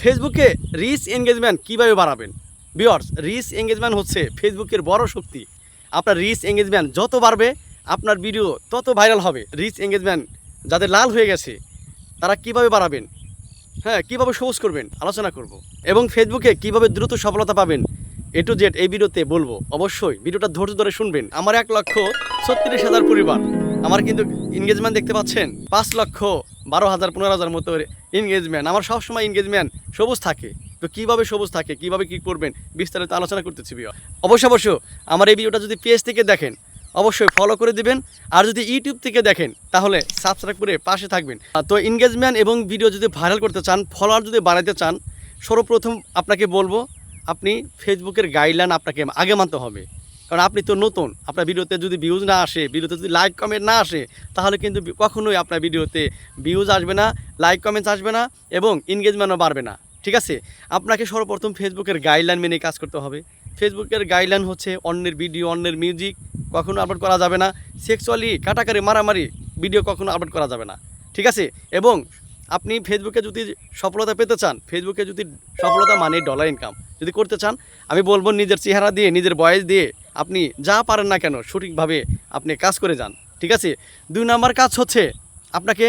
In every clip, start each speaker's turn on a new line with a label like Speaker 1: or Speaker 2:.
Speaker 1: ফেসবুকে reach engagement কীভাবে বাড়াবেন? বিয়ার্স রিচ এঙ্গেজমেন্ট হচ্ছে ফেসবুকের বড় শক্তি। আপনার রিচ এঙ্গেজমেন্ট যত বাড়বে, আপনার ভিডিও তত ভাইরাল হবে। রিচ এঙ্গেজমেন্ট যাদের লাল হয়ে গেছে, তারা কীভাবে বাড়াবেন? হ্যাঁ কীভাবে সবুজ করবেন? আলোচনা করব। এবং ফেসবুকে কীভাবে দ্রুত সফলতা পাবেন, এ টু জেড এই ভিডিওতে বলব। অবশ্যই ভিডিওটা ধৈর্য ধরে শুনবেন। আমার এক লক্ষ ছত্রিশ হাজার পরিবার। আমার কিন্তু এনগেজমেন্ট দেখতে পাচ্ছেন পাঁচ লক্ষ বারো হাজার, পনেরো হাজার মতো এনগেজমেন্ট আমার সবসময় এনগেজমেন্ট সবুজ থাকে। তো কীভাবে সবুজ থাকে, কীভাবে কী করবেন, বিস্তারিত আলোচনা করতেছি বিয়া অবশ্য অবশ্য, আমার এই ভিডিওটা যদি পেজ থেকে দেখেন, অবশ্যই ফলো করে দিবেন। আর যদি ইউটিউব থেকে দেখেন, তাহলে সাবস্ক্রাইব করে পাশে থাকবেন। তো এনগেজমেন্ট এবং ভিডিও যদি ভাইরাল করতে চান ফলোয়ার যদি বাড়াতে চান, সর্বপ্রথম আপনাকে বলব, আপনি ফেসবুকের গাইডলাইন আপনাকে আগে মানতে হবে। কারণ আপনি তো নতুন, আপনার ভিডিওতে যদি ভিউজ না আসে, ভিডিওতে যদি লাইক কমেন্ট না আসে, তাহলে কিন্তু কখনোই আপনার ভিডিওতে ভিউজ আসবে না লাইক কমেন্টস আসবে না এবং এনগেজমেন্টও বাড়বে না, ঠিক আছে? আপনাকে সর্বপ্রথম ফেসবুকের গাইডলাইন মেনে কাজ করতে হবে। ফেসবুকের গাইডলাইন হচ্ছে অন্যের ভিডিও অন্যের মিউজিক কখনো আপলোড করা যাবে না। সেক্সুয়ালি কাটাকারি, মারামারি ভিডিও কখনো আপলোড করা যাবে না, ঠিক আছে? এবং আপনি ফেসবুকে যদি সফলতা পেতে চান ফেসবুকে যদি সফলতা মানে ডলার ইনকাম যদি করতে চান, আমি বলব নিজের চেহারা দিয়ে, নিজের বয়স দিয়ে আপনি যা পারেন না কেন, সঠিকভাবে আপনি কাজ করে যান, ঠিক আছে? দুই নাম্বার কাজ হচ্ছে আপনাকে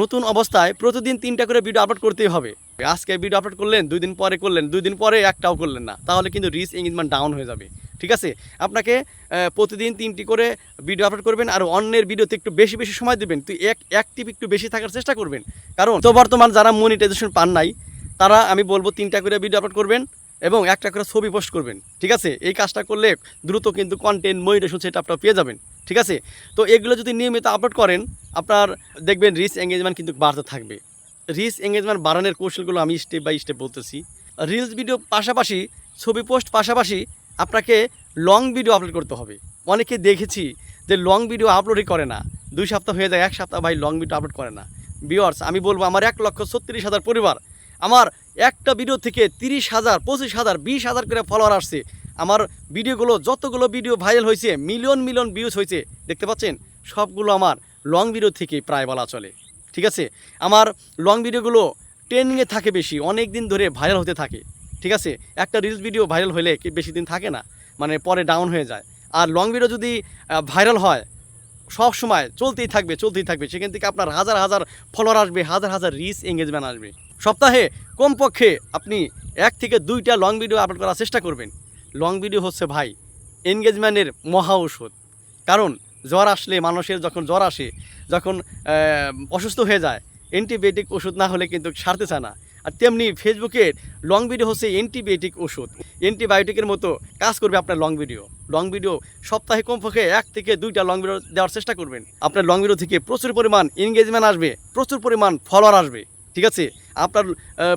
Speaker 1: নতুন অবস্থায় প্রতিদিন তিনটা করে ভিডিও আপলোড করতেই হবে। আজকে ভিডিও আপলোড করলেন, দুই দিন পরে করলেন, দুই দিন পরে একটাও করলেন না, তাহলে কিন্তু রিচ এঙ্গেজমেন্ট ডাউন হয়ে যাবে, ঠিক আছে? আপনাকে প্রতিদিন তিনটি করে ভিডিও আপলোড করবেন আর অন্যের ভিডিওতে একটু বেশি বেশি সময় দেবেন, তুই এক অ্যাক্টিভ একটু বেশি থাকার চেষ্টা করবেন। কারণ, তো বর্তমান যারা মনিটাইজেশন পান নাই, তারা আমি বলব তিনটা করে ভিডিও আপলোড করবেন এবং একটা করে ছবি পোস্ট করবেন, ঠিক আছে? এই কাজটা করলে দ্রুত কিন্তু কন্টেন্ট মনিটেশন সেটা আপনারা পেয়ে যাবেন, ঠিক আছে? তো এগুলো যদি নিয়মিত আপলোড করেন, আপনার দেখবেন রিচ এঙ্গেজমেন্ট কিন্তু বাড়তে থাকবে। রিচ এঙ্গেজমেন্ট বাড়ানোর কৌশলগুলো আমি স্টেপ বাই স্টেপ বলতেছি। রিলস ভিডিও পাশাপাশি, ছবি পোস্ট পাশাপাশি আপনাকে লং ভিডিও আপলোড করতে হবে। অনেকে দেখেছি যে লং ভিডিও আপলোডই করে না। দুই সপ্তাহ হয়ে যায়, এক সপ্তাহ ভাই লং ভিডিও আপলোড করে না। বিয়ার্স আমি বলব আমার এক লক্ষ ছত্রিশ হাজার পরিবার আমার একটা ভিডিও থেকে তিরিশ হাজার, পঁচিশ হাজার, বিশ হাজার করে ফলোয়ার আসছে। আমার ভিডিওগুলো যতগুলো ভিডিও ভাইরাল হয়েছে মিলিয়ন মিলিয়ন ভিউজ হয়েছে। দেখতে পাচ্ছেন? সবগুলো আমার লং ভিডিও থেকে প্রায় বলা চলে। ঠিক আছে? আমার লং ভিডিওগুলো ট্রেন্ডিংয়ে থাকে বেশি অনেক দিন ধরে ভাইরাল হতে থাকে। ঠিক আছে? একটা রিলস ভিডিও ভাইরাল হলে কি বেশি দিন থাকে না? মানে পরে ডাউন হয়ে যায়। আর লং ভিডিও যদি ভাইরাল হয়, সব সময় চলতেই থাকবে চলতেই থাকবে। সেখান থেকে আপনার হাজার হাজার ফলোয়ার আসবে, হাজার হাজার রিচ এঙ্গেজমেন্ট আসবে। সপ্তাহে কমপক্ষে আপনি এক থেকে দুইটা লং ভিডিও আপলোড করার চেষ্টা করবেন। লং ভিডিও হচ্ছে ভাই এনগেজমেন্টের মহা ঔষধ। কারণ জ্বর আসলে মানুষের যখন জ্বর আসে, যখন অসুস্থ হয়ে যায় অ্যান্টিবায়োটিক ওষুধ না হলে কিন্তু সারতে চায় না। আর তেমনি ফেসবুকের লং ভিডিও হচ্ছে অ্যান্টিবায়োটিক ওষুধ। অ্যান্টিবায়োটিকের মতো কাজ করবে আপনার লং ভিডিও লং ভিডিও সপ্তাহে কমপক্ষে এক থেকে দুইটা লং ভিডিও দেওয়ার চেষ্টা করবেন। আপনার লং ভিডিও থেকে প্রচুর পরিমাণ এনগেজমেন্ট আসবে, প্রচুর পরিমাণ ফলোয়ার আসবে। ঠিক আছে? আপনার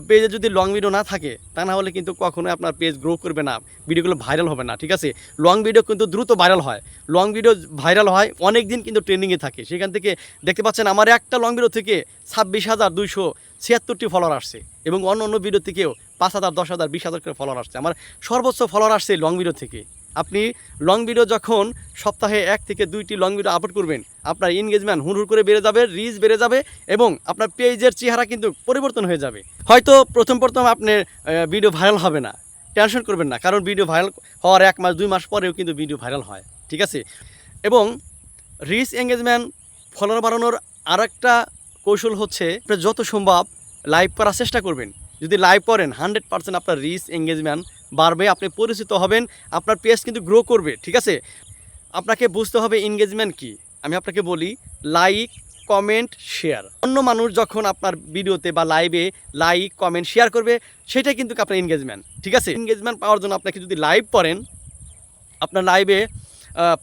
Speaker 1: পেজে যদি লং ভিডিও না থাকে, তা না হলে কিন্তু কখনোই আপনার পেজ গ্রো করবে না ভিডিওগুলো ভাইরাল হবে না, ঠিক আছে? লং ভিডিও কিন্তু দ্রুত ভাইরাল হয়। লং ভিডিও ভাইরাল হয় অনেক দিন কিন্তু ট্রেন্ডিংয়ে থাকে। সেখান থেকে দেখতে পাচ্ছেন আমার একটা লং ভিডিও থেকে ছাব্বিশ হাজার দুইশো ছিয়াত্তরটি ফলোয়ার আসছে এবং অন্য অন্য ভিডিও থেকেও পাঁচ হাজার, দশ হাজার, বিশ হাজার করে ফলোয়ার আসছে। আমার সর্বোচ্চ ফলোয়ার আসছে লং ভিডিও থেকে। আপনি লং ভিডিও যখন সপ্তাহে এক থেকে দুইটি লং ভিডিও আপলোড করবেন আপনার এনগেজমেন্ট হুড় করে বেড়ে যাবে রিচ বেড়ে যাবে এবং আপনার পেজের চেহারা কিন্তু পরিবর্তন হয়ে যাবে। হয়তো প্রথম প্রথম আপনার ভিডিও ভাইরাল হবে না। টেনশন করবেন না, কারণ ভিডিও ভাইরাল হওয়ার এক মাস, দুই মাস পরেও কিন্তু ভিডিও ভাইরাল হয়, ঠিক আছে? এবং রিচ এঙ্গেজমেন্ট ফলোয়ার বাড়ানোর আর একটা কৌশল হচ্ছে, আপনি যত সম্ভব লাইভ করার চেষ্টা করবেন। যদি লাইভ করেন হান্ড্রেড পার্সেন্ট আপনার রিচ এঙ্গেজমেন্ট বাড়বে, আপনি পরিচিত হবেন, আপনার পেজ কিন্তু গ্রো করবে, ঠিক আছে? আপনাকে বুঝতে হবে এনগেজমেন্ট কি। আমি আপনাকে বলি লাইক কমেন্ট শেয়ার অন্য মানুষ যখন আপনার ভিডিওতে বা লাইভে লাইক কমেন্ট শেয়ার করবে, সেটাই কিন্তু আপনার এনগেজমেন্ট ঠিক আছে? এনগেজমেন্ট পাওয়ার জন্য আপনাকে যদি লাইভ করেন, আপনার লাইভে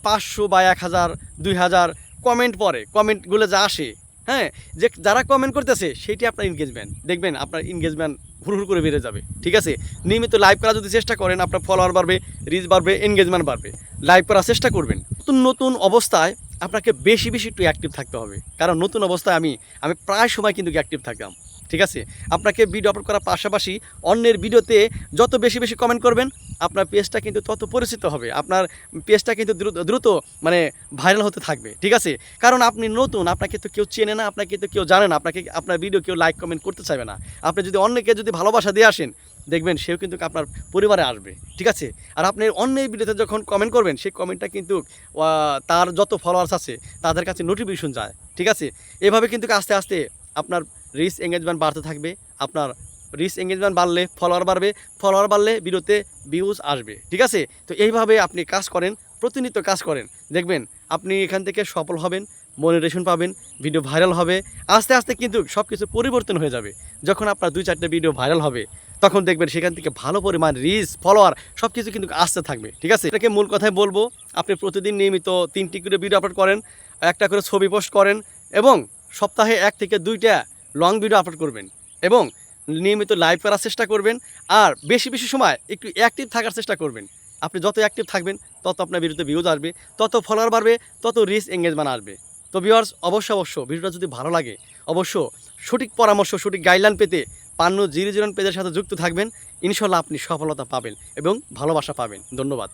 Speaker 1: পাঁচশো বা এক হাজার, দুই হাজার কমেন্ট পরে কমেন্টগুলো যা আসে হ্যাঁ? যে যারা কমেন্ট করতেছে, সেটি আপনার এনগেজমেন্ট দেখবেন আপনার এনগেজমেন্ট হুড় করে বেড়ে যাবে, ঠিক আছে? নিয়মিত লাইভ করা যদি চেষ্টা করেন, আপনার ফলোয়ার বাড়বে রিচ বাড়বে এনগেজমেন্ট বাড়বে। লাইভ করার চেষ্টা করবেন। নতুন নতুন অবস্থায় আপনাকে বেশি বেশি একটু অ্যাক্টিভ থাকতে হবে। কারণ নতুন অবস্থায় আমি আমি প্রায় সময় কিন্তু অ্যাক্টিভ থাকতাম। ঠিক আছে? আপনাকে ভিডিও আপলোড করার পাশাপাশি অন্যের ভিডিওতে যত বেশি বেশি কমেন্ট করবেন, আপনার পেজটা কিন্তু তত পরিচিত হবে। আপনার পেজটা কিন্তু দ্রুত দ্রুত মানে ভাইরাল হতে থাকবে। ঠিক আছে? কারণ আপনি নতুন, আপনাকে তো কেউ চেনে না, আপনাকে তো কেউ জানে না, আপনাকে, আপনার ভিডিও কেউ লাইক কমেন্ট করতে চাইবে না। আপনি যদি অন্যকে যদি ভালোবাসা দিয়ে আসেন দেখবেন সেও কিন্তু আপনার পরিবারে আসবে, ঠিক আছে? আর আপনি অন্যের ভিডিওতে যখন কমেন্ট করবেন, সেই কমেন্টটা কিন্তু তার যত ফলোয়ার্স আছে, তাদের কাছে নোটিফিকেশন যায়, ঠিক আছে? এভাবে কিন্তু আস্তে আস্তে আপনার রিচ এঙ্গেজমেন্ট বাড়তে থাকবে, আপনার রিচ এঙ্গেজমেন্ট বাড়লে ফলোয়ার বাড়বে ফলোয়ার বাড়লে ভিডিওতে ভিউজ আসবে, ঠিক আছে? তো এইভাবে আপনি কাজ করেন, প্রতিনিয়ত কাজ করেন, দেখবেন আপনি এখান থেকে সফল হবেন মনিটেশন পাবেন ভিডিও ভাইরাল হবে, আস্তে আস্তে কিন্তু সব কিছু পরিবর্তন হয়ে যাবে, যখন আপনার দুই চারটে ভিডিও ভাইরাল হবে তখন দেখবেন সেখান থেকে ভালো পরিমাণ রিচ ফলোয়ার সব কিছু কিন্তু আসতে থাকবে, ঠিক আছে? এটাকে মূল কথায় বলব, আপনি প্রতিদিন নিয়মিত তিনটি করে ভিডিও আপলোড করেন, একটা করে ছবি পোস্ট করেন এবং সপ্তাহে এক থেকে দুইটা লং ভিডিও আপলোড করবেন এবং নিয়মিত লাইভ করার চেষ্টা করবেন আর বেশি বেশি সময় একটু অ্যাক্টিভ থাকার চেষ্টা করবেন। আপনি যত অ্যাক্টিভ থাকবেন, তত আপনার ভিডিওতে ভিউজ আসবে, তত ফলোয়ার বাড়বে, তত রিচ এঙ্গেজমেন্ট আসবে। তো ভিউয়ার্স অবশ্য অবশ্য ভিডিওটা যদি ভালো লাগে অবশ্য সঠিক পরামর্শ, সঠিক গাইডলাইন পেতে পান্ন জিরো জিরো পেজের সাথে যুক্ত থাকবেন। ইনশাল্লাহ আপনি সফলতা পাবেন এবং ভালোবাসা পাবেন। ধন্যবাদ।